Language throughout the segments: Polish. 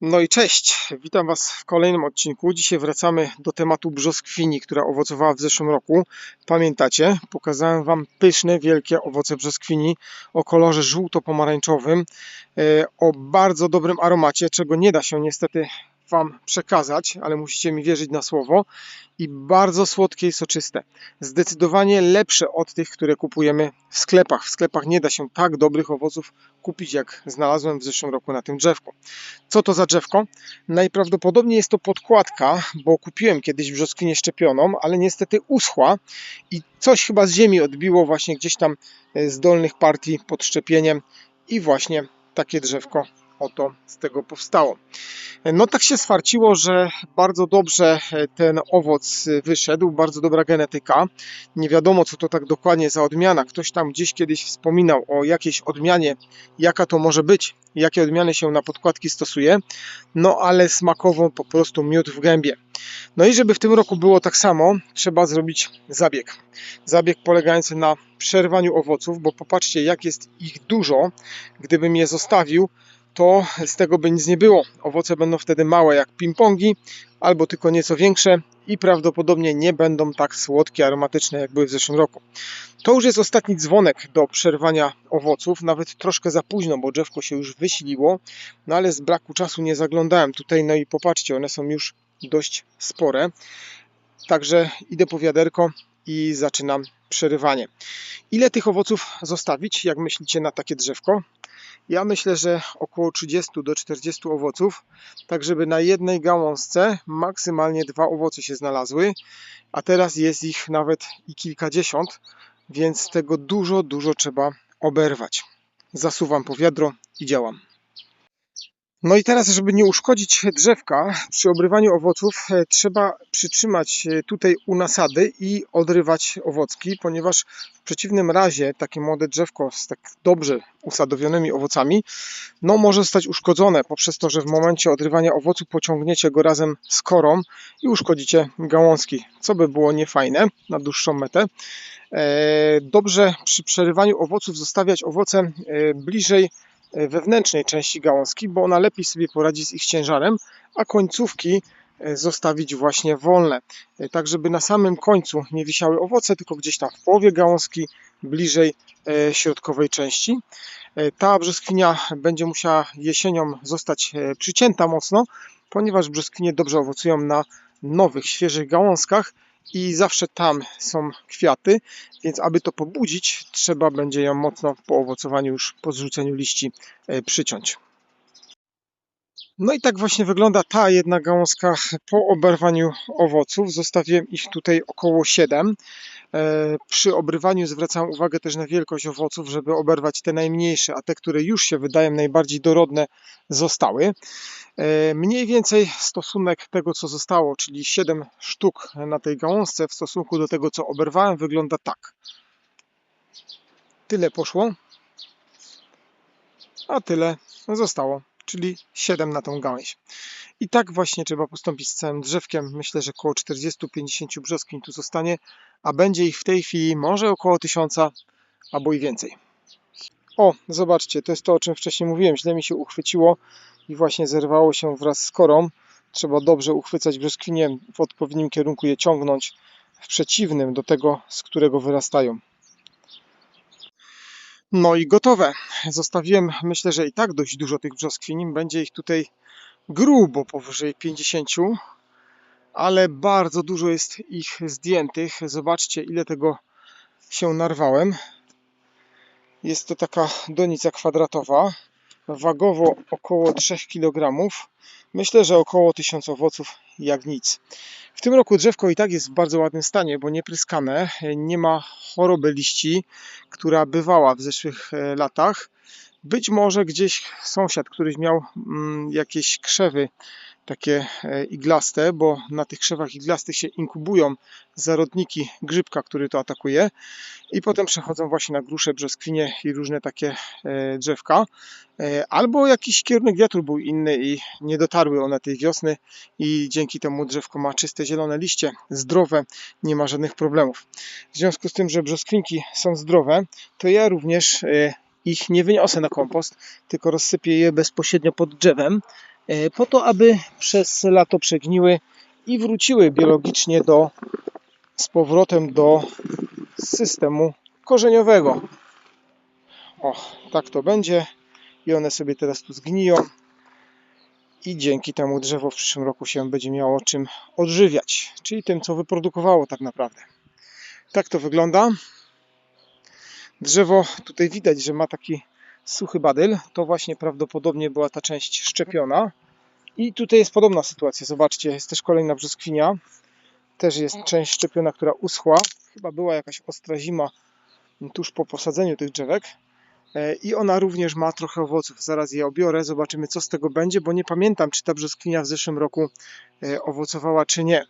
No i cześć, witam Was w kolejnym odcinku. Dzisiaj wracamy do tematu brzoskwini, która owocowała w zeszłym roku. Pamiętacie, pokazałem Wam pyszne, wielkie owoce brzoskwini o kolorze żółto-pomarańczowym, e, o bardzo dobrym aromacie, czego nie da się niestety Wam przekazać, ale musicie mi wierzyć na słowo. I bardzo słodkie i soczyste. Zdecydowanie lepsze od tych, które kupujemy w sklepach. W sklepach nie da się tak dobrych owoców kupić, jak znalazłem w zeszłym roku na tym drzewku. Co to za drzewko? Najprawdopodobniej jest to podkładka, bo kupiłem kiedyś brzoskwinię szczepioną, ale niestety uschła i coś chyba z ziemi odbiło właśnie gdzieś tam e, z dolnych partii pod szczepieniem i właśnie takie drzewko oto z tego powstało. No tak się swarciło, że bardzo dobrze ten owoc wyszedł, bardzo dobra genetyka. Nie wiadomo, co to tak dokładnie za odmiana. Ktoś tam gdzieś kiedyś wspominał o jakiejś odmianie, jaka to może być, jakie odmiany się na podkładki stosuje. No ale smakowo po prostu miód w gębie. No i żeby w tym roku było tak samo, trzeba zrobić zabieg. Zabieg polegający na przerwaniu owoców, bo popatrzcie, jak jest ich dużo. Gdybym je zostawił, to z tego by nic nie było. Owoce będą wtedy małe jak ping-pongi, albo tylko nieco większe i prawdopodobnie nie będą tak słodkie, aromatyczne jak były w zeszłym roku. To już jest ostatni dzwonek do przerwania owoców, nawet troszkę za późno, bo drzewko się już wysiliło, no ale z braku czasu nie zaglądałem tutaj, no i popatrzcie, one są już dość spore. Także idę po wiaderko i zaczynam przerywanie. Ile tych owoców zostawić, jak myślicie, na takie drzewko? Ja myślę, że około 30 do 40 owoców, tak żeby na jednej gałązce maksymalnie dwa owoce się znalazły, a teraz jest ich nawet i kilkadziesiąt, więc tego dużo, dużo trzeba oberwać. Zasuwam po wiadro i działam. No i teraz, żeby nie uszkodzić drzewka, przy obrywaniu owoców e, trzeba przytrzymać e, tutaj u nasady i odrywać owocki, ponieważ w przeciwnym razie takie młode drzewko z tak dobrze usadowionymi owocami, no może zostać uszkodzone poprzez to, że w momencie odrywania owocu pociągniecie go razem z korą i uszkodzicie gałązki, co by było niefajne na dłuższą metę. E, dobrze przy przerywaniu owoców zostawiać owoce bliżej wewnętrznej części gałązki, bo ona lepiej sobie poradzi z ich ciężarem, a końcówki e, zostawić właśnie wolne, e, tak żeby na samym końcu nie wisiały owoce, tylko gdzieś tam w połowie gałązki, bliżej środkowej części. Ta brzoskwinia będzie musiała jesienią zostać przycięta mocno, ponieważ brzoskwinie dobrze owocują na nowych, świeżych gałązkach i zawsze tam są kwiaty, więc aby to pobudzić, trzeba będzie ją mocno po owocowaniu już po zrzuceniu liści e, przyciąć. No i tak właśnie wygląda ta jedna gałązka po oberwaniu owoców. Zostawiłem ich tutaj około 7. E, przy obrywaniu zwracam uwagę też na wielkość owoców, żeby oberwać te najmniejsze, a te, które już się wydają najbardziej dorodne, zostały. E, mniej więcej stosunek tego, co zostało, czyli 7 sztuk na tej gałązce w stosunku do tego, co oberwałem, wygląda tak. Tyle poszło, a tyle zostało czyli 7 na tą gałęź. I tak właśnie trzeba postąpić z całym drzewkiem. Myślę, że około 40-50 brzoskwiń tu zostanie, a będzie ich w tej chwili może około 1000 albo i więcej. O, zobaczcie, to jest to, o czym wcześniej mówiłem. Źle mi się uchwyciło i właśnie zerwało się wraz z korą. Trzeba dobrze uchwycać brzoskwinie, w odpowiednim kierunku je ciągnąć, w przeciwnym do tego, z którego wyrastają. No i gotowe. Zostawiłem, myślę, że i tak dość dużo tych brzoskwin. Będzie ich tutaj grubo powyżej 50, ale bardzo dużo jest ich zdjętych. Zobaczcie, ile tego się narwałem. Jest to taka donica kwadratowa, wagowo około 3 kg. Myślę, że około 1000 owoców jak nic. W tym roku drzewko i tak jest w bardzo ładnym stanie, bo nie pryskane, nie ma choroby liści, która bywała w zeszłych e, latach. Być może gdzieś sąsiad, któryś miał mm, jakieś krzewy takie e, iglaste, bo na tych krzewach iglastych się inkubują zarodniki grzybka, który to atakuje i potem przechodzą właśnie na grusze, brzoskwinie i różne takie e, drzewka. E, albo jakiś kierunek wiatru był inny i nie dotarły one tej wiosny i dzięki temu drzewko ma czyste zielone liście, zdrowe, nie ma żadnych problemów. W związku z tym, że brzoskwinki są zdrowe, to ja również ich nie wyniosę na kompost, tylko rozsypię je bezpośrednio pod drzewem po to, aby przez lato przegniły i wróciły biologicznie do, z powrotem do systemu korzeniowego. O, tak to będzie i one sobie teraz tu zgniją i dzięki temu drzewo w przyszłym roku się będzie miało czym odżywiać, czyli tym, co wyprodukowało tak naprawdę. Tak to wygląda. Drzewo tutaj widać, że ma taki suchy badyl. To właśnie prawdopodobnie była ta część szczepiona. I tutaj jest podobna sytuacja. Zobaczcie, jest też kolejna brzoskwinia. Też jest część szczepiona, która uschła. Chyba była jakaś ostra zima tuż po posadzeniu tych drzewek. E, I ona również ma trochę owoców. Zaraz je obiorę, zobaczymy co z tego będzie, bo nie pamiętam, czy ta brzoskwinia w zeszłym roku e, owocowała, czy nie.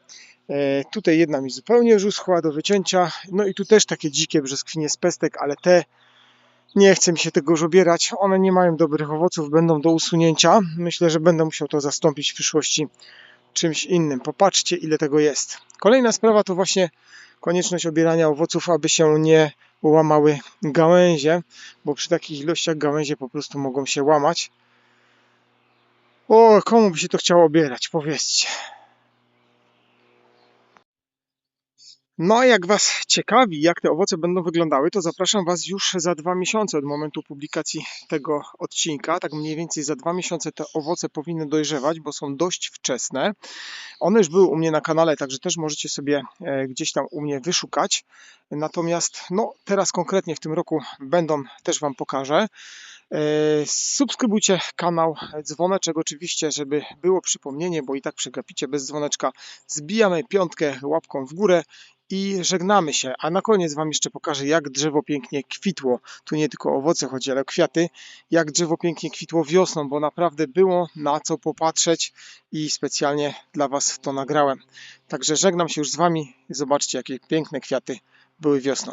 E, Tutaj jedna mi zupełnie już uschła do wycięcia. No i tu też takie dzikie brzoskwinie z pestek, ale te nie chce mi się tego już obierać. One nie mają dobrych owoców, będą do usunięcia. Myślę, że będę musiał to zastąpić w przyszłości czymś innym. Popatrzcie, ile tego jest. Kolejna sprawa to właśnie konieczność obierania owoców, aby się nie łamały gałęzie, bo przy takich ilościach gałęzie po prostu mogą się łamać. O, komu by się to chciało obierać? Powiedzcie. No a jak Was ciekawi, jak te owoce będą wyglądały, to zapraszam Was już za dwa miesiące od momentu publikacji tego odcinka. Tak mniej więcej za dwa miesiące te owoce powinny dojrzewać, bo są dość wczesne. One już były u mnie na kanale, także też możecie sobie e, gdzieś tam u mnie wyszukać. Natomiast no, teraz konkretnie w tym roku będą, też Wam pokażę. E, Subskrybujcie kanał, dzwoneczek oczywiście, żeby było przypomnienie, bo i tak przegapicie bez dzwoneczka. Zbijamy piątkę łapką w górę i żegnamy się. A na koniec Wam jeszcze pokażę, jak drzewo pięknie kwitło. Tu nie tylko owoce chodzi, ale kwiaty. Jak drzewo pięknie kwitło wiosną, bo naprawdę było na co popatrzeć i specjalnie dla Was to nagrałem. Także żegnam się już z Wami. Zobaczcie, jakie piękne kwiaty były wiosną.